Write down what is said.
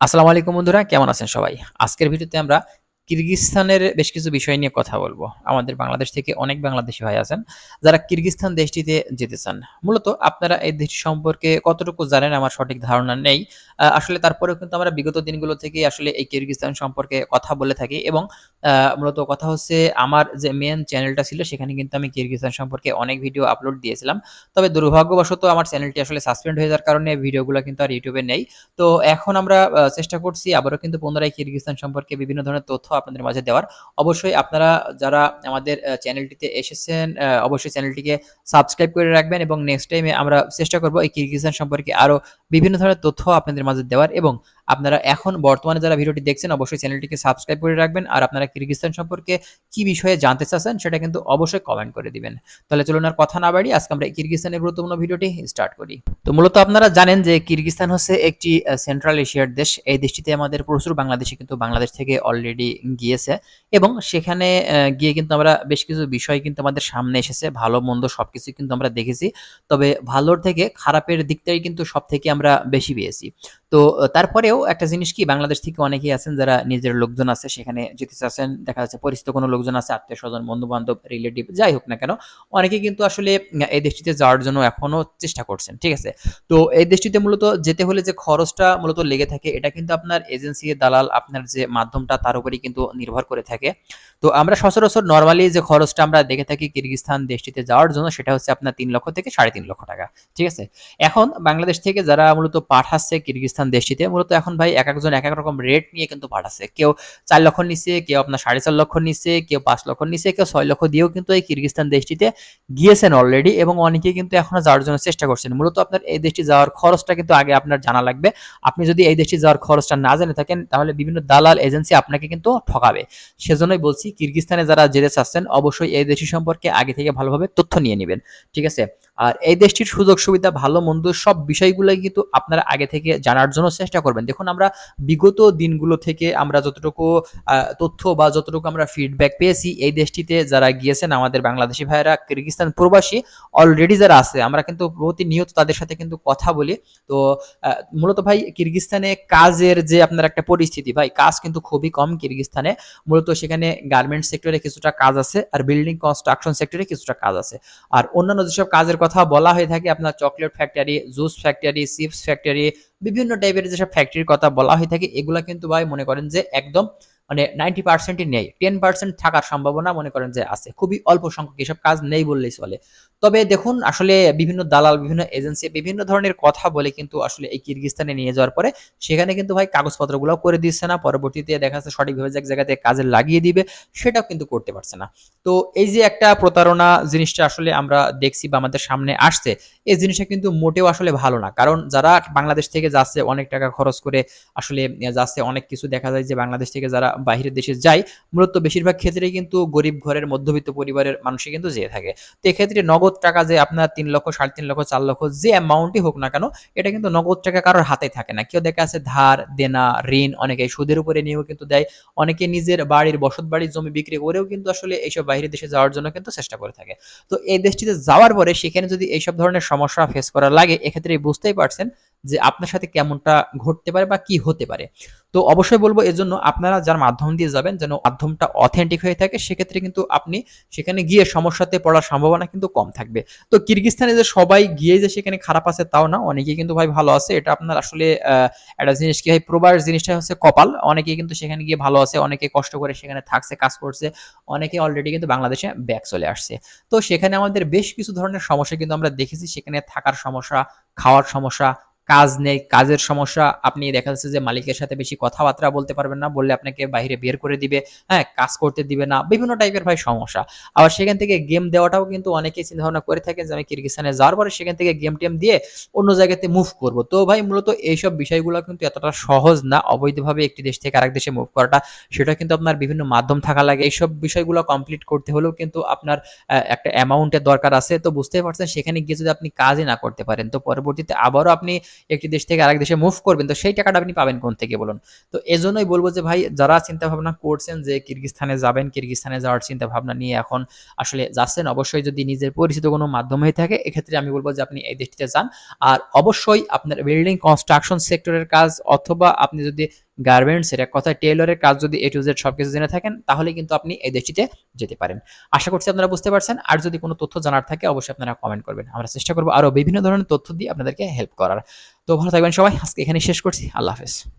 আসসালামু আলাইকুম বন্ধুরা কেমন আছেন সবাই? আজকের ভিডিওতে আমরা কিরগিজস্তানের বেশ কিছু বিষয় নিয়ে কথা বলব। আমাদের বাংলাদেশ থেকে অনেক বাংলাদেশি ভাই আছেন, যারা কিরগিজস্তান দেশটিতে যেতে চান। মূলত আপনারা এই দেশটি সম্পর্কে কতটুকু জানেন আমার সঠিক ধারণা নেই। আসলে তারপরেও কিন্তু আমরা বিগত দিনগুলো থেকে আসলে এই কিরগিজস্তান সম্পর্কে কথা বলে থাকি এবং মূলত কথা হচ্ছে আমার যে মেন চ্যানেলটা ছিল, সেখানে কিন্তু আমি কিরগিজস্তান সম্পর্কে অনেক ভিডিও আপলোড দিয়েছিলাম। তবে দুর্ভাগ্যবশত আমার চ্যানেলটি আসলে সাসপেন্ড হয়ে যাওয়ার কারণে ভিডিওগুলো কিন্তু আর ইউটিউবে নেই। তো এখন আমরা চেষ্টা করছি আবারও কিন্তু পুনরায় কিরগিজস্তান সম্পর্কে বিভিন্ন ধরনের তথ্য আপনাদের মাঝে দেওয়ার। অবশ্যই আপনারা যারা আমাদের চ্যানেলটিতে এসেছেন অবশ্যই চ্যানেলটিকে সাবস্ক্রাইব করে রাখবেন এবং নেক্সট টাইমে আমরা চেষ্টা করব এই কিরগিজান সম্পর্কে আরও বিভিন্ন ধরনের তথ্য আপনাদের মাঝে দেওয়ার এবং আপনারা এখন বর্তমানে যারা ভিডিওটি দেখছেন, অবশ্যই চ্যানেলটিকে সাবস্ক্রাইব করে রাখবেন। আর আপনারা কিরগিজস্তান সম্পর্কে কি বিষয়ে জানতে চাচ্ছেন, সেটা কিন্তু অবশ্যই কমেন্ট করে দিবেন। তাহলে চলুন আর কথা না বাড়ি আজকে আমরা এই কিরগিজস্তানের গুরুত্বপূর্ণ ভিডিওটি স্টার্ট করি। তো মূলত আপনারা জানেন যে কিরগিজস্তান হচ্ছে একটি সেন্ট্রাল এশিয়ার দেশ। এই দেশটিতে আমাদের প্রচুর বাংলাদেশি কিন্তু বাংলাদেশ থেকে অলরেডি গিয়েছে এবং সেখানে গিয়ে কিন্তু আমরা বেশ কিছু বিষয় কিন্তু আমাদের সামনে এসেছে। ভালো, মন্দ সব সবকিছু কিন্তু আমরা দেখেছি। তবে ভালোর থেকে খারাপের দিকটাই কিন্তু সব থেকে আমরা বেশি পেয়েছি। তো তারপরেও একটা জিনিস কি, বাংলাদেশ থেকে অনেকেই আছেন যারা নিজের লোকজন আছে, সেখানে যেতে চাচ্ছেন, দেখা যাচ্ছে পরিচিত কোনো লোকজন আছে, আত্মীয় স্বজন বন্ধু বান্ধব রিলেটিভ যাই হোক না কেন, অনেকে কিন্তু আসলে এই দেশটিতে যাওয়ার জন্য এখনও চেষ্টা করছেন, ঠিক আছে? তো, এই দেশটিতে মূলত যেতে হলে যে খরচটা মূলত লেগে থাকে, এটা কিন্তু আপনার এজেন্সি দালাল, আপনার যে মাধ্যমটা, তার উপরেই কিন্তু নির্ভর করে থাকে। তো, আমরা সচরাচর নর্মালি যে খরচটা আমরা দেখে থাকি কিরগিজস্তান দেশটিতে যাওয়ার জন্য, সেটা হচ্ছে আপনার তিন লক্ষ থেকে সাড়ে তিন লক্ষ টাকা, ঠিক আছে? এখন বাংলাদেশ থেকে যারা মূলত পাঠাচ্ছে কিরগিজস্তান দেশটিতে। মূলত এখন ভাই এক একজন এক এক রকম রেট নিয়ে কিন্তু পাঠাচ্ছে। কেউ চার লক্ষ নিচ্ছে, কেউ আপনার সাড়ে চার লক্ষ নিচ্ছে, কেউ পাঁচ লক্ষ নিচ্ছে, কেউ ছয় লক্ষ দিয়েও কিন্তু এই কিরগিজস্তান দেশটিতে গিয়েছেন অলরেডি এবং অনেকেই কিন্তু এখনও যাওয়ার জন্য চেষ্টা করছেন। মূলত আপনার এই দেশটি যাওয়ার খরচটা কিন্তু আগে আপনার জানা লাগবে। আপনি যদি এই দেশটি যাওয়ার খরচটা না জেনে থাকেন, তাহলে বিভিন্ন দালাল এজেন্সি আপনাকে কিন্তু ঠকাবে। সেজন্যই বলছি, কিরগিজস্তানে যারা যেতে চাচ্ছেন, অবশ্যই এই দেশটি সম্পর্কে আগে থেকে ভালোভাবে তথ্য নিয়ে নেবেন। ঠিক আছে? আর এই দেশটির সুযোগ সুবিধা, ভালো, মন্দ সব বিষয়গুলোই কিন্তু আপনারা আগে থেকে জানার জন্য চেষ্টা করবেন। দেখুন, আমরা বিগত দিনগুলো থেকে আমরা যতটুকু তথ্য বা যতটুকু আমরা ফিডব্যাক পেয়েছি, এই দেশটিতে যারা গিয়েছেন, আমাদের বাংলাদেশি ভাইয়েরা কিরগিজস্তান প্রবাসী অলরেডি যারা আছে, আমরা কিন্তু প্রতিনিয়ত তাদের সাথে কিন্তু কথা বলি। তো মূলত ভাই কিরগিজস্তানে কাজের যে আপনার একটা পরিস্থিতি, ভাই, কাজ কিন্তু খুবই কম কিরগিজস্তানে মূলত সেখানে গার্মেন্টস সেক্টরে কিছুটা কাজ আছে, আর বিল্ডিং কনস্ট্রাকশন সেক্টরে কিছুটা কাজ আছে। আর অন্যান্য যেসব কাজের কথা বলা হয়ে থাকে আপনার chocolate factory juice factory chips factory বিভিন্ন টাইপের যেসব ফ্যাক্টরির কথা বলা হয়ে থাকে, এগুলা কিন্তু ভাই মনে করেন যে একদম মানে নাইনটি পার্সেন্টই নেই টেন পার্সেন্ট থাকার সম্ভাবনা মনে করেন যে আছে। খুবই অল্প সংখ্যক এসব কাজ নেই বললেই চলে। তবে দেখুন, আসলে বিভিন্ন দালাল, বিভিন্ন এজেন্সি বিভিন্ন ধরনের কথা বলে কিন্তু আসলে এই কিরগিস্তানে নিয়ে যাওয়ার পরে সেখানে কিন্তু ভাই কাগজপত্রগুলো করে দিচ্ছে না, পরবর্তীতে দেখা যাচ্ছে সঠিকভাবে এক জায়গাতে কাজে লাগিয়ে দিবে, সেটাও কিন্তু করতে পারছে না। তো এই যে একটা প্রতারণা জিনিসটা আসলে আমরা দেখছি বা আমাদের সামনে আসছে, এই জিনিসটা কিন্তু মোটেও আসলে ভালো না। কারণ যারা বাংলাদেশ থেকে যাচ্ছে, অনেক টাকা খরচ করে আসলে যাচ্ছে, অনেক কিছু দেখা যায় যে বাংলাদেশ থেকে যারা বাইরের দেশে যায়, মূলত বেশিরভাগ ক্ষেত্রেই কিন্তু গরিব ঘরের মধ্যবিত্ত পরিবারের মানুষই কিন্তু যেয়ে থাকে। তো এক্ষেত্রে নগদ টাকা যে আপনার তিন লক্ষ, সাড়ে তিন লক্ষ, চার লক্ষ যে অ্যামাউন্টই হোক না কেন, এটা কিন্তু নগদ টাকা কারোর হাতে থাকে না। কেউ দেখা আছে ধার, দেনা, ঋণ, অনেকে সুদের উপরে নিয়েও কিন্তু দেয়। অনেকে নিজের বাড়ির বসত বাড়ির জমি বিক্রি করেও কিন্তু আসলে এইসব বাইরের দেশে যাওয়ার জন্য কিন্তু চেষ্টা করে থাকে। তো এই দেশটিতে যাওয়ার পরে সেখানে যদি এইসব ধরনের সমস্যা ফেস করা লাগে, এক্ষেত্রে বুঝতেই পারছেন যে আপনার সাথে কেমনটা ঘটতে পারে বা কি হতে পারে। তো অবশ্যই বলব এর জন্য আপনারা যার মাধ্যম দিয়ে যাবেন যেন মাধ্যমটা অথেন্টিক হয়ে থাকে, সেক্ষেত্রে কিন্তু আপনি সেখানে গিয়ে সমস্যাতে পড়ার সম্ভাবনা কিন্তু কম থাকবে। তো কিরগিস্তানে যে সবাই গিয়ে যে সেখানে খারাপ আছে তাও না, অনেকেই কিন্তু ভাই ভালো আছে, এটা আপনার আসলে একটা জিনিস কি ভাই প্রবার জিনিসটা হচ্ছে কপাল, অনেকেই কিন্তু সেখানে গিয়ে ভালো আছে, অনেকে কষ্ট করে সেখানে থাকছে, কাজ করছে, অনেকে অলরেডি কিন্তু বাংলাদেশে ব্যাক চলে আসছে। তো সেখানে আমাদের বেশ কিছু ধরনের সমস্যা কিন্তু আমরা দেখেছি, সেখানে থাকার সমস্যা, খাওয়ার সমস্যা কাজ নেই, কাজের সমস্যা, আপনি দেখা যাচ্ছে যে মালিকের সাথে বেশি কথাবার্তা বলতে পারবেন না, বললে আপনাকে বাইরে বের করে দিবে হ্যাঁ কাজ করতে দিবে না, বিভিন্ন টাইপের ভাই সমস্যা। আবার সেখান থেকে গেম দেওয়াটাও কিন্তু অনেকেই চিন্তা ভাবনা করে থাকেন যে আমি কিরগিস্তানে যাওয়ার পরে সেখান থেকে গেম টেম দিয়ে অন্য জায়গাতে মুভ করব। তো ভাই, মূলত এইসব বিষয়গুলো কিন্তু এতটা সহজ না, অবৈধভাবে একটি দেশ থেকে আরেক দেশে মুভ করাটা, সেটা কিন্তু আপনার বিভিন্ন মাধ্যম থাকা লাগে। এইসব বিষয়গুলো কমপ্লিট করতে হলেও কিন্তু আপনার একটা অ্যামাউন্টের দরকার আছে। তো বুঝতেই পারছেন, সেখানে গিয়ে যদি আপনি কাজই না করতে পারেন, তো পরবর্তীতে আবারও আপনি একটি দেশ থেকে আরেক দেশে মুভ করবেন, তো সেই টাকাটা আপনি পাবেন কোন থেকে বলুন? তো এজন্যই বলব যে ভাই, যারা চিন্তা ভাবনা করছেন যে কিরগিস্তানে যাবেন, কিরগিস্তানে যাওয়ার চিন্তা ভাবনা নিয়ে এখন আসলে যাচ্ছেন, অবশ্যই যদি নিজের পরিচিত কোনো মাধ্যম হয়ে থাকে, এক্ষেত্রে আমি বলব যে আপনি এই দেশটিতে যান। আর অবশ্যই আপনার বিল্ডিং কনস্ট্রাকশন সেক্টরের কাজ অথবা আপনি যদি গার্মেন্টস এর এক কথায় টেইলরের কাজ যদি এ টু জেড সব কিছু জেনে থাকেন, তাহলে কিন্তু আপনি এই দেশটিতে যেতে পারেন। আশা করছি আপনারা বুঝতে পারছেন। আর যদি কোনো তথ্য জানার থাকে, অবশ্যই আপনারা কমেন্ট করবেন। আমরা চেষ্টা করব আরও বিভিন্ন ধরনের তথ্য দিয়ে আপনাদেরকে হেল্প করার। তো ভালো থাকবেন সবাই। আজকে এখানে শেষ করছি। আল্লাহ হাফেজ।